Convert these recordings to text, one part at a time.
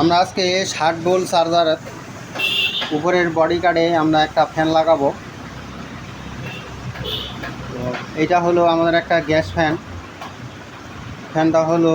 আমরা আজকে ষাট বোল চার্জার উপরের বডি কার্ডে আমরা একটা ফ্যান লাগাবো। এটা হলো আমাদের একটা গ্যাস ফ্যান ফ্যানটা হলো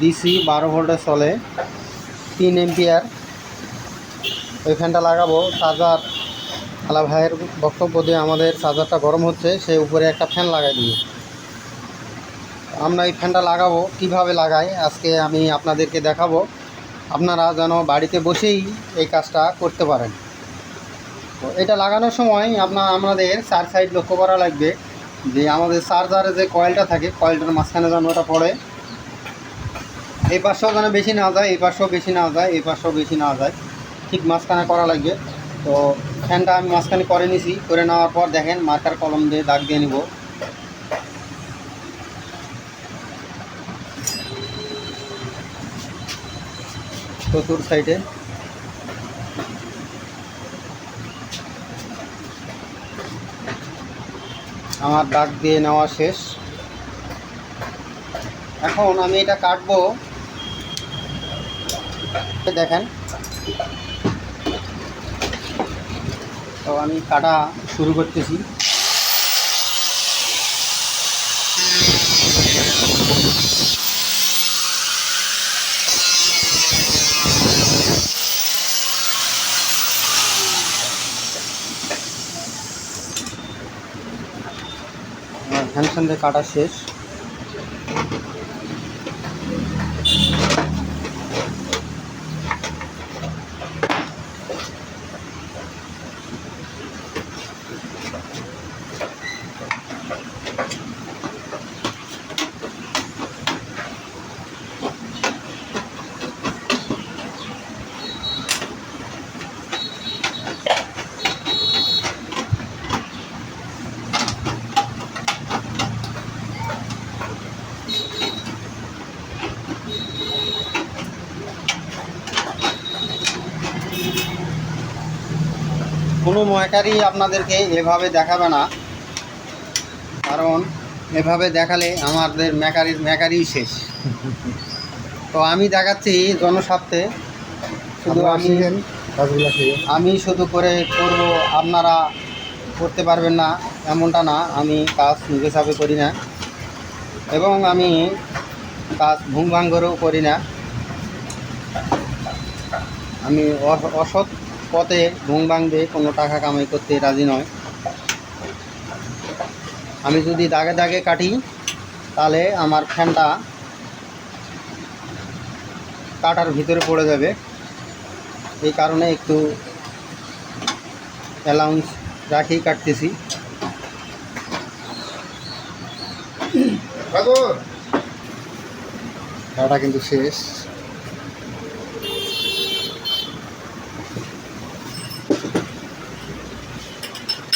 ডিসি বারো ভোল্টে চলে, তিন এম্পিয়ার ওই ফ্যানটা লাগাবো। চার্জার আলা ভাইয়ের বক্তব্য দিয়ে আমাদের চার্জারটা গরম হচ্ছে, সে উপরে একটা ফ্যান লাগাই দিয়ে আমরা এই ফ্যানটা লাগাবো। কীভাবে লাগাই? আজকে আমি আপনাদেরকে দেখাবো। আপনারা যেন বাড়িতে বসেই এই কাজটা করতে পারেন। তো এটা লাগানোর সময় আপনার আমাদের চার সাইড লক্ষ্য করা লাগবে যে আমাদের চার্জারে যে কয়েলটা থাকে, কয়েলটার মাঝখানে যেন ওটা পড়ে। এই পাশেও যেন বেশি না যায়, এই পাশেও বেশি না যায়, এই পাশেও বেশি না যায়। ঠিক মাঝখানে করা লাগবে। তো ফ্যানটা আমি মাঝখানে করে নিছি করে নেওয়ার পর দেখেন মার্কার কলম দিয়ে দাগ দিয়ে নিব। চতুর সাইডে। আমার দাগ দিয়ে নেওয়া শেষ। এখন আমি এটা কাটবো। দেখেন। তো আমি কাটা শুরু করতেছি। আমার থেকে কাটা শেষ। কোনো ময়কারই আপনাদেরকে এভাবে দেখাবে না। কারণ এভাবে দেখালে আমাদের মেকারির মেকারি শেষ। তো আমি দেখাচ্ছি জনস্বার্থে। শুধু আমি আমি শুধু করে করব আপনারা করতে পারবেন না এমনটা না। আমি কাজ নিজে সাপে করি না। এবং আমি কাজ ভুং ভাং করেও করি না। আমি অসৎ পথে ভুং ভাঙবে কোনো টাকা কামাই করতে রাজি নয়। আমি যদি দাগে দাগে কাটি তাহলে আমার ফ্যানটা কাটার ভিতরে পড়ে যাবে। এই কারণে একটু অ্যালাউন্স রাখেই কাটতেছি। কাটা কিন্তু শেষ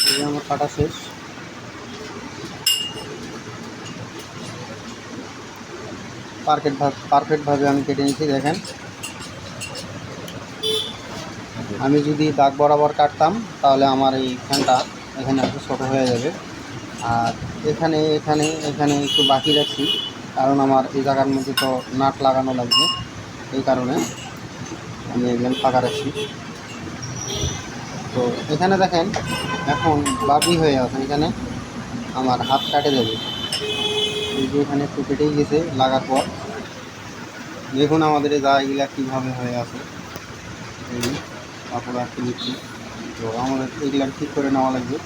এই যে আমার কাটা শেষ। পারফেক্ট ভাবে পারফেক্টভাবে আমি কেটে নিয়েছি দেখেন। আমি যদি দাগ বরাবর কাটতাম, তাহলে আমার এই ফ্যানটা এখানে একটু ছোটো হয়ে যাবে। আর এখানে এখানে এখানে একটু বাকি রাখছি, কারণ আমার এই জায়গার মধ্যে তো নাট লাগানো লাগবে, এই কারণে আমি এগুলো ফাঁকা রাখছি। তো এখানে দেখেন এখন বাকি হয়ে আছে এখানে আমার হাত কাটে দেবে এই যে এখানে একটু কেটেই গেছে লাগার পর। দেখুন আমাদের এই জায়গাগুলো কীভাবে হয়ে আছে। এই কাপড় আর তো আমাদের এগুলো ঠিক করে নেওয়া লাগবে।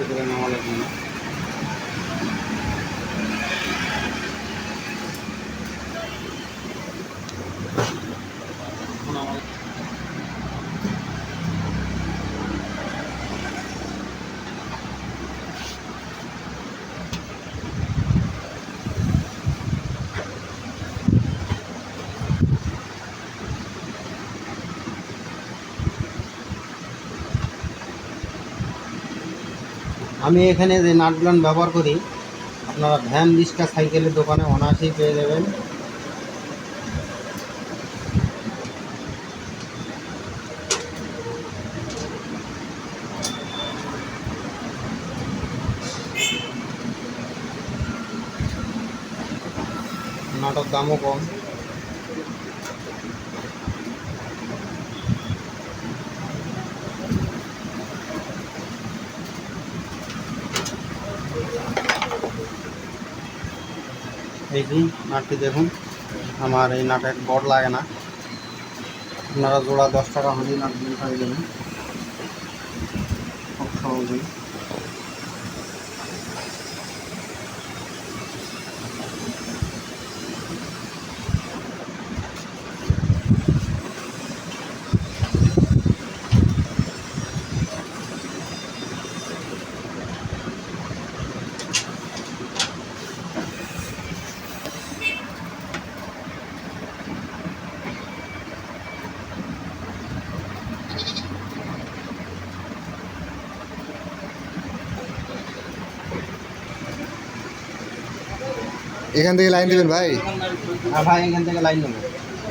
আমাদের আগ আমি এখানে যে নাটগুলো ব্যবহার করি, আপনারা ভ্যান রিক্সা সাইকেলের দোকানে অনায়াসেই পেয়ে যাবেন। নাটক দামও কম। যে নাটটি দেখুন। আমার এই নাটের বড় লাগে না। আপনারা জোড়া দশ টাকা হলেই নাট দিয়ে পাই খুব সহজেই। এখান থেকে লাইন দেবেন ভাই? আর ভাই এখান থেকে লাইন নেব।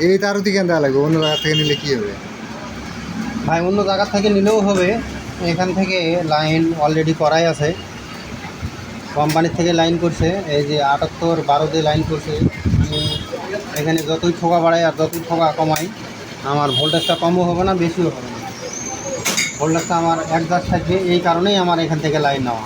এই তারও থেকে দেওয়া লাগবে অন্য জায়গা থেকে নিলে কি হবে? ভাই অন্য জায়গা থেকে নিলেও হবে। এখান থেকে লাইন অলরেডি করাই আছে। কোম্পানির থেকে লাইন করছে এই যে আটাত্তর বারো দিয়ে লাইন করছে। আমি এখানে যতই ঠোকা বাড়াই আর যতই ঠোকা কমাই আমার ভোল্টেজটা কমও হবে না বেশিও হবে না। ভোল্টেজটা আমার অ্যাডজাস্ট থাকবে এই কারণেই আমার এখান থেকে লাইন নেওয়া।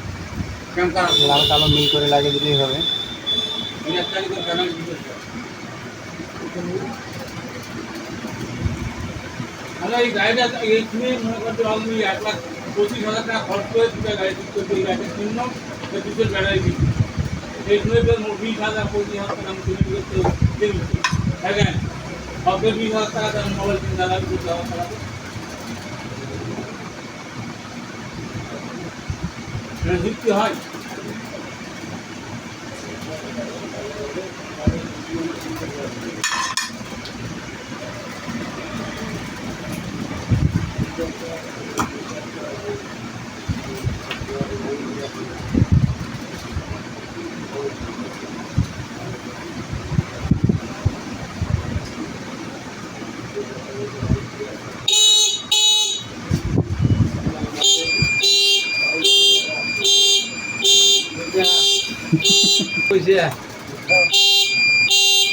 লাল, কালো মিল করে লাগিয়ে দিলেই হবে। আচ্ছা এই গাড়িটা, এই তুমি মনে করতে আমি এক লাখ পঁচিশ হাজার টাকা খরচ করে দুটা গাড়ি করতে এই গাড়িটা কিনলাম দুটোর এই তো বিশ হাজার, পঁচিশ হাজার টাকা আমি করতে হ্যাঁ হাজার টাকা তার মোবাইল বিশ হাজার যুক্তি হয়?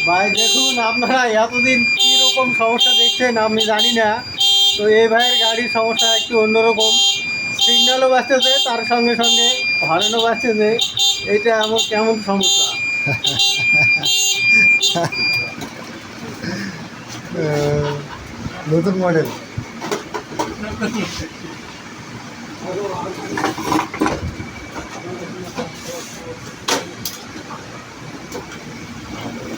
ভাই দেখুন আপনারা এতদিন কীরকম সমস্যা দেখছেন আমি জানি না। তো এই ভাইয়ের গাড়ির সমস্যা একটু অন্যরকম। সিগন্যালও বাঁচতেছে তার সঙ্গে সঙ্গে হরেনও বাঁচতেছে এটা আমার কেমন সমস্যা? নতুন মডেল বলে না বোঝা না বোঝা না এই যে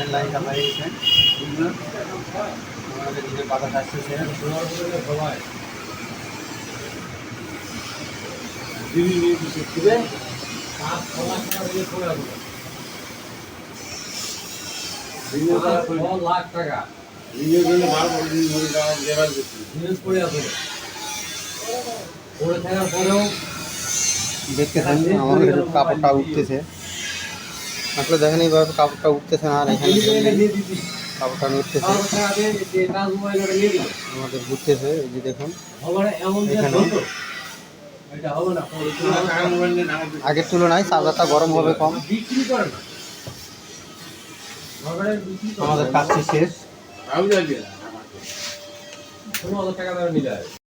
আমাদের ফ্যানের লাইনটা হয়ে গেছে আমাদের দিকে বাতাস আসতেছে দিদি নিয়ে দিচ্ছে খুলে পাঁচ ছ লাখ টাকা দিয়ে পড়ে আসবে লাখ টাকা নিজের জন্য ভালো করে দিন ধরে টাকা জেগাল করছি নিউজ পড়ে আছে পড়ে থাকার পরেও দেখতেছেন আমাদের কাপড়টা উঠতেছে আসলে দেখেন এইভাবে কাপড়টা উঠতেছে না আর এখানে কাপড়টা উঠতেছে। কাজ আমাদের ঘুরতেছে এই যে দেখুন। আগের তুলনায় চার্জারটা গরম হবে কম। আমাদের না। কাজটি শেষ